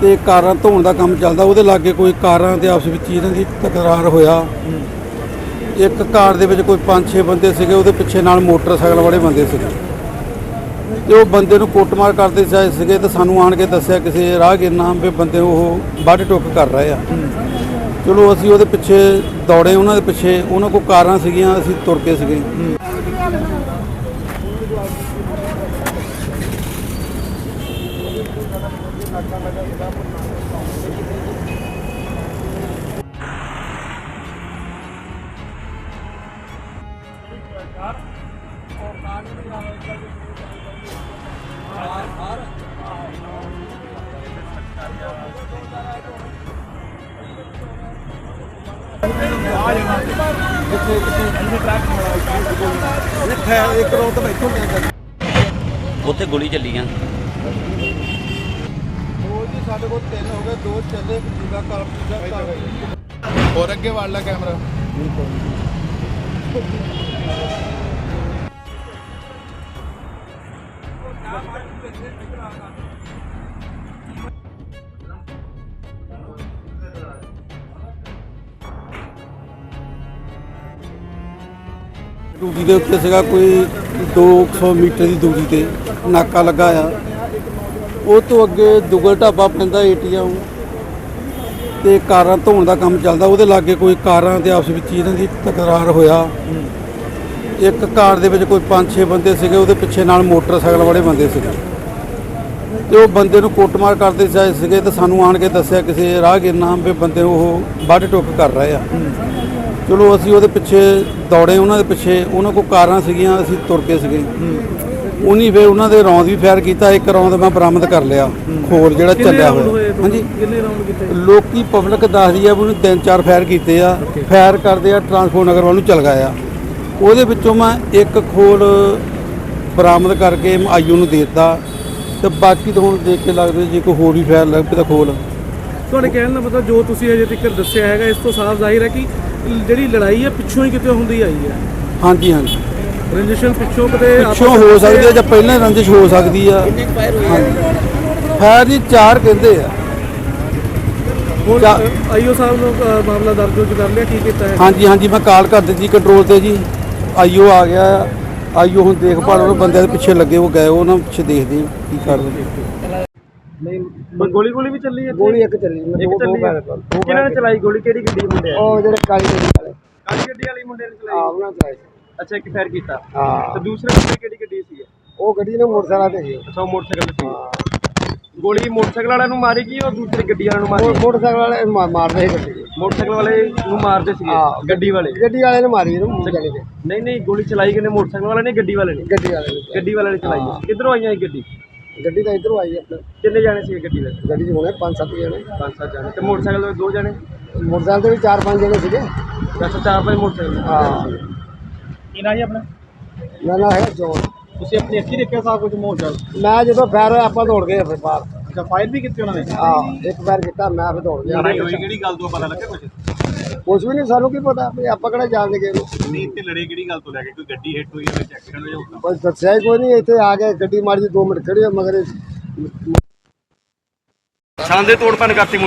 ਤੇ ਕਾਰਾਂ ਧੋਣ ਦਾ ਕੰਮ ਚੱਲਦਾ, ਉਹਦੇ ਲਾਗੇ ਕੋਈ ਕਾਰਾਂ ਦੇ ਆਪਸ ਵਿੱਚ ਇਹਨਾਂ ਦੀ ਤਕਰਾਰ ਹੋਇਆ। ਇੱਕ ਕਾਰ ਦੇ ਵਿੱਚ ਕੋਈ 5-6 ਬੰਦੇ ਸੀਗੇ, ਉਹਦੇ ਪਿੱਛੇ ਨਾਲ ਮੋਟਰਸਾਈਕਲ ਵਾਲੇ ਬੰਦੇ ਸੀਗੇ। ਤੇ ਉਹ ਬੰਦੇ ਨੂੰ ਕੁੱਟਮਾਰ ਕਰਦੇ ਜਾਏ ਸੀਗੇ ਤੇ ਸਾਨੂੰ ਆਣ ਕੇ ਦੱਸਿਆ ਕਿਸੇ ਰਾਹਗੀਰ ਨਾਮ ਵੀ ਬੰਦੇ ਉਹ ਵੱਢ ਟੁੱਕ ਕਰ ਰਹੇ ਆ। ਚਲੋ ਅਸੀਂ ਉਹਦੇ ਪਿੱਛੇ ਦੌੜੇ, ਉਹਨਾਂ ਦੇ ਪਿੱਛੇ, ਉਹਨਾਂ ਕੋਲ ਕਾਰਾਂ ਸੀਗੀਆਂ, ਅਸੀਂ ਤੁਰ ਕੇ ਸੀਗੇ। ਉੱਥੇ ਗੋਲੀ ਚੱਲੀ ਆ। ਉਹ ਜੀ ਸਾਡੇ ਕੋਲ ਤਿੰਨ ਹੋ ਗਏ ਦੋ ਚੱਲੇ ਇੱਕ ਜੀਵਾ ਕਾਲ ਜੀਵਾ ਕਾਲ ਹੋਰ ਅੱਗੇ ਵੜ ਲੈ ਕੈਮਰਾ। ਡਿਊਟੀ ਦੇ ਉੱਤੇ ਸੀਗਾ ਕੋਈ 200 ਮੀਟਰ ਦੀ ਦੂਰੀ ਤੇ ਨਾਕਾ ਲੱਗਾ ਆ। ਉਹ ਤੋਂ ਅੱਗੇ ਦੁਗਲ ਢਾਬਾ ਪੈਂਦਾ ਏਟੀਐਮ ਤੇ ਕਾਰਾਂ ਧੋਣ ਦਾ ਕੰਮ ਚੱਲਦਾ, ਉਹਦੇ ਲਾਗੇ ਕੋਈ ਕਾਰਾਂ ਦੇ ਆਪਸ ਵਿੱਚ ਹੀ ਇਹਨਾਂ ਦੀ ਤਕਰਾਰ ਹੋਇਆ। ਇੱਕ ਕਾਰ ਦੇ ਵਿੱਚ ਕੋਈ 5-6 ਬੰਦੇ ਸੀਗੇ, ਉਹਦੇ ਪਿੱਛੇ ਨਾਲ ਮੋਟਰਸਾਈਕਲ ਵਾਲੇ ਬੰਦੇ ਸੀਗੇ। ਤੇ ਉਹ ਬੰਦੇ ਨੂੰ ਕੁੱਟਮਾਰ ਕਰਦੇ ਜਾਏ ਸੀਗੇ ਤੇ ਸਾਨੂੰ ਆਣ ਕੇ ਦੱਸਿਆ ਕਿਸੇ ਰਾਹਗੀਰ ਨਾਮ ਵੀ ਬੰਦੇ ਉਹ ਵੱਢ ਟੁੱਕ ਕਰ ਰਹੇ ਆ। ਚਲੋ ਅਸੀਂ ਉਹਦੇ ਪਿੱਛੇ ਦੌੜੇ, ਉਹਨਾਂ ਦੇ ਪਿੱਛੇ ਉਹਨਾਂ ਕੋਲ ਕਾਰਾਂ ਸੀਗੀਆਂ, ਅਸੀਂ ਤੁਰ ਕੇ ਸੀਗੇ। ਉਨੀ ਫੇ ਉਹਨਾਂ ਦੇ ਰੌਂਦ ਵੀ ਫਾਇਰ ਕੀਤਾ ਇੱਕ ਰੌਂਦ ਮੈਂ ਬਰਾਮਦ ਕਰ ਲਿਆ ਖੋਲ ਜਿਹੜਾ ਚੱਲਿਆ ਹੋਇਆ। ਹਾਂਜੀ। ਕਿੰਨੇ ਰਾਉਂਡ ਕੀਤੇ? ਲੋਕੀ ਪਬਲਿਕ ਦੱਸਦੀ ਆ ਵੀ ਉਹਨੂੰ ਤਿੰਨ ਚਾਰ ਫਾਇਰ ਕੀਤੇ ਆ ਫਾਇਰ ਕਰਦੇ ਆ ਟਰਾਂਸਪੋਰਟ ਨਗਰ ਵੱਲ ਨੂੰ ਚਲ ਗਿਆ ਆ। ਉਹਦੇ ਵਿੱਚੋਂ ਮੈਂ ਇੱਕ ਖੋਲ ਬਰਾਮਦ ਕਰਕੇ ਆਈਓ ਨੂੰ ਦੇ ਦਿੱਤਾ ਤੇ ਬਾਕੀ ਤਾਂ ਹੁਣ ਦੇਖ ਕੇ ਲੱਗਦਾ ਜੇ ਕੋਈ ਹੋਰ ਵੀ ਫਾਇਰ ਲੱਗ ਪਈ ਤਾਂ ਖੋਲ। ਤੁਹਾਡੇ ਕਹਿਣ ਦਾ ਮਤਲਬ ਜੋ ਤੁਸੀਂ ਅਜੇ ਤੱਕ ਦੱਸਿਆ ਹੈਗਾ ਇਸ ਤੋਂ ਸਾਫ਼ ਜ਼ਾਹਿਰ ਹੈ ਕਿ ਜਿਹੜੀ ਲੜਾਈ ਹੈ ਪਿੱਛੋਂ ਹੀ ਕਿਤੇ ਹੁੰਦੀ ਆਈ ਹੈ। ਹਾਂਜੀ ਹਾਂਜੀ। ਰੰਜਿਸ਼ਨ ਪਿੱਛੋਂ ਕਿਤੇ ਪਿੱਛੋਂ ਹੋ ਸਕਦੀ ਹੈ ਜਾਂ ਪਹਿਲਾਂ ਹੀ ਰੰਜਿਸ਼ ਹੋ ਸਕਦੀ ਆ। ਫਾਇਰ ਜੀ ਚਾਰ ਕਹਿੰਦੇ ਆ। ਹੁਣ ਚਾ- ਆਈਓ ਸਾਹਿਬ ਨੂੰ ਅ, ਮਾਮਲਾ ਦਰਜ ਹੋ ਕਰ ਲਿਆ ਕੀ ਕੀਤਾ ਹੈ? ਹਾਂਜੀ ਹਾਂਜੀ ਮੈਂ ਕਾਲ ਕਰ ਦਿੱਤੀ ਕੰਟਰੋਲ ਤੇ ਜੀ। ਆਈਓ ਆ ਗਿਆ। ਆ ਆਈਓ ਹੁਣ ਦੇਖਭਾਲ ਉਹ ਬੰਦਿਆਂ ਦੇ ਪਿੱਛੇ ਲੱਗੇ ਉਹ ਗਏ ਉਹਨਾਂ ਪਿੱਛੇ ਦੇਖਦੇ ਆ ਕੀ ਕਰਦੇ ਨਹੀਂ ਗੋਲੀ ਗੋਲੀ ਵੀ ਚੱਲੀ ਹੈ ਗੋਲੀ ਇੱਕ ਚੱਲੀ ਮੈਂ ਇੱਕ ਚੱਲੀ ਹੈ। ਕੋਲ ਕਿਹਨਾਂ ਨੇ ਚਲਾਈ ਗੋਲੀ? ਕਿਹੜੀ ਗੱਡੀ ਮੁੰਡੇ ਆ? ਉਹ ਜਿਹੜੇ ਕਾਲੀ ਗੱਡੀ ਵਾਲੇ। ਕਾਲੀ ਗੱਡੀ ਵਾਲੀ ਮੁੰਡੇ ਨੇ ਆ ਚਲਾਈ ਉਹਨਾਂ ਚਲਾਈ ਸੀ। ਅੱਛਾ ਇੱਕ ਫਾਇਰ ਕੀਤਾ। ਤੇ ਹਾਂ ਦੂਸਰੇ ਮੁੰਡੇ ਕਿਹੜੀ ਗੱਡੀ ਸੀ ਉਹ ਗੱਡੀ ਨੇ ਮੋਟਰਸਾਈਕਲ ਤੇ ਸੀ ਅੱਛਾ ਉਹ ਮੋਟਰਸਾਈਕਲ ਤੇ ਸੀ। ਗੋਲੀ ਮੋਟਰਸਾਈਕਲ ਵਾਲਿਆਂ ਨੂੰ ਮਾਰੀ ਗਈ ਉਹ ਦੂਸਰੀ ਗੱਡੀ ਵਾਲਿਆਂ ਨੂੰ ਮਾਰੀ ਮੋਟਰਸਾਈਕਲ ਵਾਲੇ ਮਾ- ਮਾਰਦੇ ਸੀ ਗੱਡੀ। ਮੋਟਰਸਾਈਕਲ ਵਾਲੇ ਨੂੰ ਮਾਰਦੇ ਸੀਗੇ ਹਾਂ। ਗੱਡੀ ਵਾਲੇ? ਗੱਡੀ ਵਾਲੇ ਨੇ ਮਾਰੀ ਇਹਨੂੰ ਜਾਣੀ ਕਿ। ਨਹੀਂ ਨਹੀਂ ਗੋਲੀ ਚਲਾਈ ਕਿਨੇ ਮੋਟਰਸਾਈਕਲ ਵਾਲੇ ਨੇ ਗੱਡੀ ਵਾਲੇ ਨੇ? ਗੱਡੀ ਵਾਲੇ ਨੇ। ਗੱਡੀ ਵਾਲੇ ਨੇ ਚਲਾਈ। ਹੈ। ਕਿੱਧਰੋਂ ਆਈਆਂ ਇਹ ਗੱਡੀ? ਗੱਡੀ ਤਾਂ ਇਧਰੋਂ ਆਈ ਆਪਣੇ ਕਿੰਨੇ ਜਾਣੇ ਸੀ ਗੱਡੀ ਵਿੱਚ ਗੱਡੀ 'ਚ ਹੋਣੇ ਪੰਜ ਸੱਤ ਜਣੇ। ਪੰਜ ਸੱਤ ਜਾਣੇ। ਤੇ ਮੋਟਰਸਾਈਕਲ ਦੇ ਦੋ ਜਾਣੇ? ਮੋਟਰਸਾਈਕਲ ਤੇ ਵੀ ਚਾਰ ਪੰਜ ਜਣੇ ਸੀਗੇ। ਅੱਛਾ ਚਾਰ ਪੰਜ ਮੋਟਰਸਾਈਕਲ। ਹਾਂ। ਕੀ ਨਾ ਜੀ ਆਪਣਾ? ਜੋ ਤੁਸੀਂ ਆਪਣੀ ਅੱਖੀ ਦੇਖਿਆ ਸਾਰਾ ਕੁਝ ਮੋਟਰਸਾਈਕਲ ਮੈਂ ਜਦੋਂ ਫੈਰ ਹੋਇਆ ਆਪਾਂ ਦੌੜ ਗਏ ਫਿਰ ਬਾਹਰ। ਅੱਛਾ ਫਾਇਰ ਵੀ ਕੀਤੀ ਉਹਨਾਂ ਨੇ? ਹਾਂ ਇੱਕ ਪੈਰ ਕੀਤਾ ਮੈਂ ਫਿਰ ਦੌੜ ਗਿਆ। ਲੜਾਈ ਹੋਈ ਕਿਹੜੀ ਗੱਲ ਤੋਂ ਪਤਾ ਲੱਗਾ ਕੁਝ ਕੁਝ ਵੀ ਨਹੀਂ ਸਾਨੂੰ ਕੀ ਪਤਾ? ਵੀ ਆਪਾਂ ਕਿਹੜਾ ਜਾਣਦੇ ਗਏ ਨੂੰ ਨਹੀਂ ਇੱਥੇ ਲੜੇ ਕਿਹੜੀ ਗੱਲ ਤੋਂ ਲੈ ਕੇ? ਕੋਈ ਗੱਡੀ ਹਿੱਟ ਹੋਈ ਵਿੱਚ ਐਕਸੀਡੈਂਟ ਹੋ ਜਾਊਗਾ ਬਸ ਦੱਸਿਆ ਹੀ ਕੋਈ ਨਹੀਂ ਇੱਥੇ ਆ ਕੇ ਗੱਡੀ ਮਾਰੀ 2 ਮਿੰਟ ਖੜੀ ਮਗਰ ਛਾਂਦੇ ਤੋੜ ਭੰਨ ਕਰਤੀ